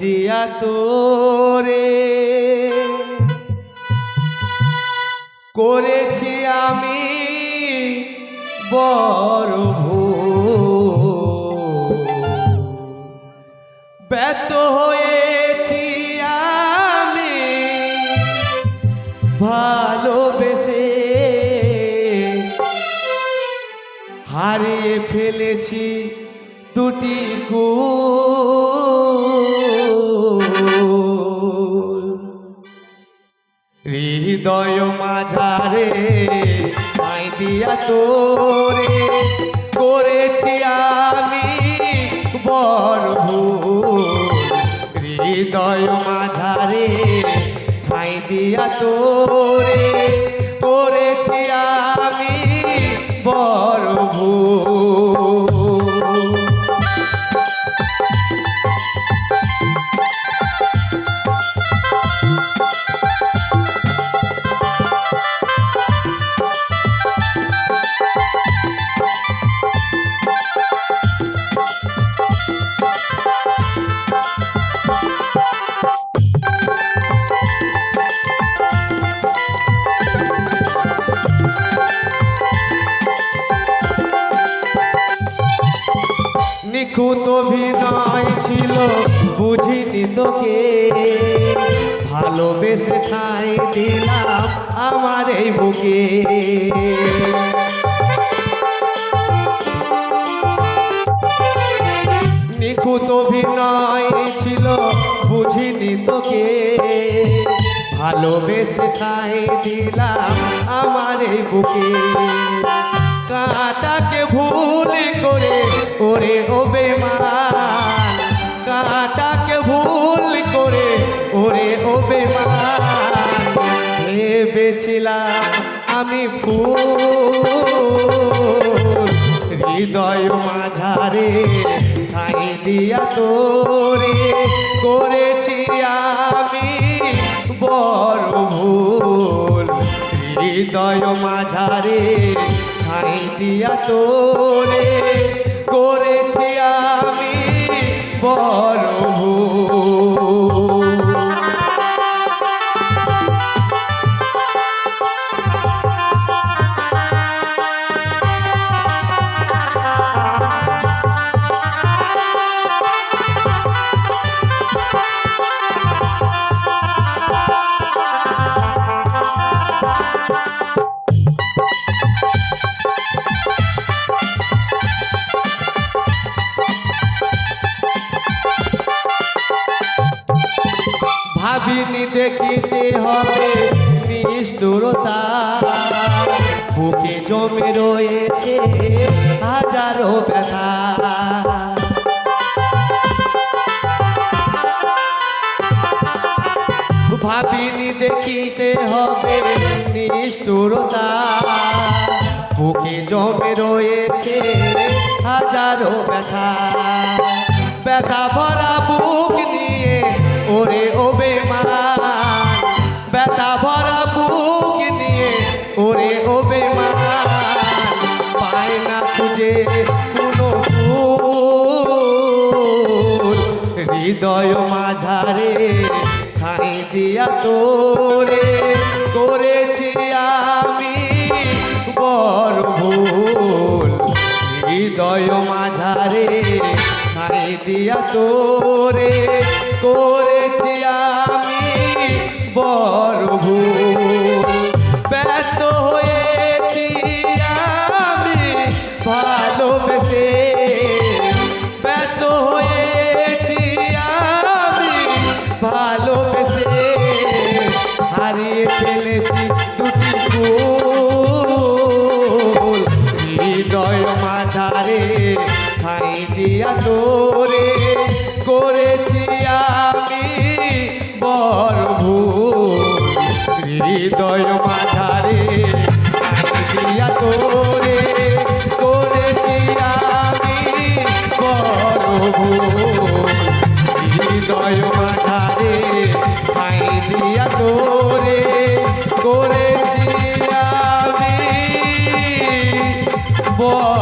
দিয়া তোরে। করেছি আমি বড় ভুল। ব্যত হয়েছি আমি ভালোবেসে। হারিয়ে ফেলেছি দুটি কুল হৃদয় মাঝারে আই দিয়া তোরে করেছি আমি বড় হৃদয় মাঝারে ঠাই দিয়া তোরে নিখুঁত অভিনয় ছিল, বুঝিনি তোকে। ভালোবেসে ঠাই দিলাম আমার এই বুকে। নিখুঁত অভিনয় ছিল, বুঝিনি তোকে। ভালোবেসে ঠাই দিলাম আমার এই বুকে। কাটাকে ভুল করে করে ও ও বেমান ভেবেছিলাম আমি ফুল হৃদয় মাঝারে ঠাই দিয়া তোরে করেছি আমি বড় ভুল। হৃদয় মাঝারে ঠাই দিয়া তোরে করেছি আমি বড় ভুল। ভাবিনি দেখিতে হবে নিষ্ঠুরতা। বুকে জমে রয়েছে হাজারো ব্যথা। ভাবিনি দেখিতে হবে নিষ্ঠুরতা। বুকে জমে রয়েছে হাজারো ব্যথা। ব্যথা ভরা ওরে ও বেমান ব্যথা ভরা বুক নিয়ে ওরে ও বেমান পায় না খুঁজে কোনো হৃদয় মাঝারে ঠাই দিয়া তোরে করেছি আমি বড় ভুল। হৃদয় মাঝারে ঠাই দিয়া তোরে করেছি আমি বড় ব্যস্ত হয়েছি আমি ভালোবেসে। ব্যস্ত হয়েছি আমি ভালোবেসে। হারিয়ে ফেলেছি দুটি ফুল হৃদয় মাঝারে ঠাই দিয়া তোরে। করেছি আমি বরভু হৃদয় মাথারে দিয়া তোরে করেছি আমি বরভু হৃদয় মাথারে খাই দিয়া তোরে করেছি আমি বর